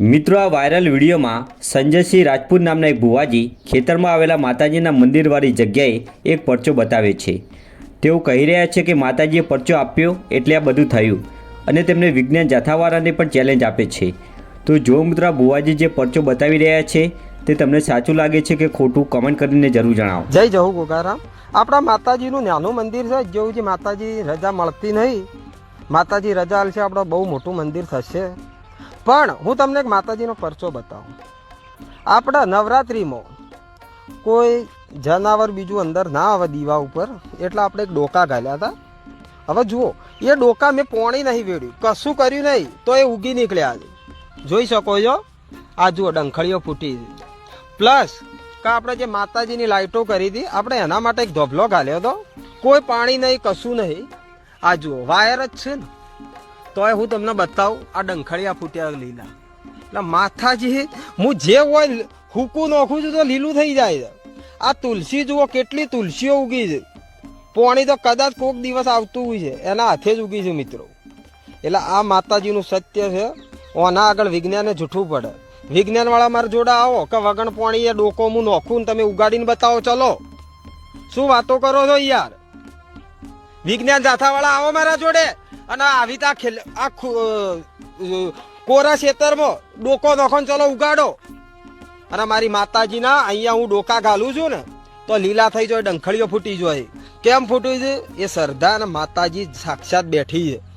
મિત્રો, આ વાયરલ વિડીયોમાં સંજયસિંહ રાજપૂત નામના એક ભુવાજી ખેતરમાં આવેલા માતાજીના મંદિરવાળી જગ્યાએ એક પરચો બતાવે છે. તેઓ કહી રહ્યા છે કે માતાજીએ પરચો આપ્યો એટલે આ બધું થયું અને તેમને વિજ્ઞાન જાથાવાળાને પણ ચેલેન્જ આપે છે. તો જો મિત્રો ભુવાજી જે પરચો બતાવી રહ્યા છે તે તમને સાચું લાગે છે કે ખોટું કમેન્ટ કરીને જરૂર જણાવો. જય જહુ ગોગારામ. આપણા માતાજીનું નાનું મંદિર છે, જેવું જે માતાજી રજા મળતી નહીં. માતાજી રજા આલશે, આપણો બહુ મોટું મંદિર થશે. પણ હું તમને એક માતાજીનો પરચો બતાવું. આપણા નવરાત્રિમાં કોઈ જનાવર બીજું અંદર ના આવે દીવા ઉપર, એટલે આપણે એક ડોકા ઘાલ્યા હતા. હવે જુઓ, એ ડોકા મેં પોણી નહીં વેડ્યું, કશું કર્યું નહીં, તો એ ઉગી નીકળ્યા જોઈ શકો છો, આ જુઓ, ડંખળીઓ ફૂટી પ્લસ, કે આપણે જે માતાજીની લાઇટો કરી હતી, આપણે એના માટે એક ધોબલો ગાલ્યો હતો. કોઈ પાણી નહીં, કશું નહીં. આ જુઓ, વાયર જ છે ને. તોય હું તમને બતાવું, આ ડંખળિયા ફૂટ્યા લીલા. એટલે માથાજી, હું જે હોય હુકું નોખું છું તો લીલું થઈ જાય. આ તુલસી જુઓ, કેટલી તુલસીઓ ઉગી છે. પોણી તો કદાચ કોઈક દિવસ આવતું હોય છે, એના હાથે જ ઉગી છે મિત્રો. એટલે આ માતાજીનું સત્ય છે, ઓના આગળ વિજ્ઞાને જૂઠું પડે. વિજ્ઞાનવાળા મારા જોડે આવો, કે વગણ પોણીએ ડોકો હું નોખું તમે ઉગાડીને બતાવો, ચલો. શું વાતો કરો છો યાર? વિજ્ઞાન જાથાવાળા આવો મારા જોડે. અને આવી તા ખેલ આ કોરા ખેતરમાં ડોકો નોખો ચલો ઉગાડો. અને મારી માતાજીના અહીંયા હું ડોકા ઘાલું છું ને, તો લીલા થઈ જાય, ડંખળીઓ ફૂટી જાય. કેમ ફૂટી છે? એ શ્રદ્ધા અને માતાજી સાક્ષાત બેઠી છે.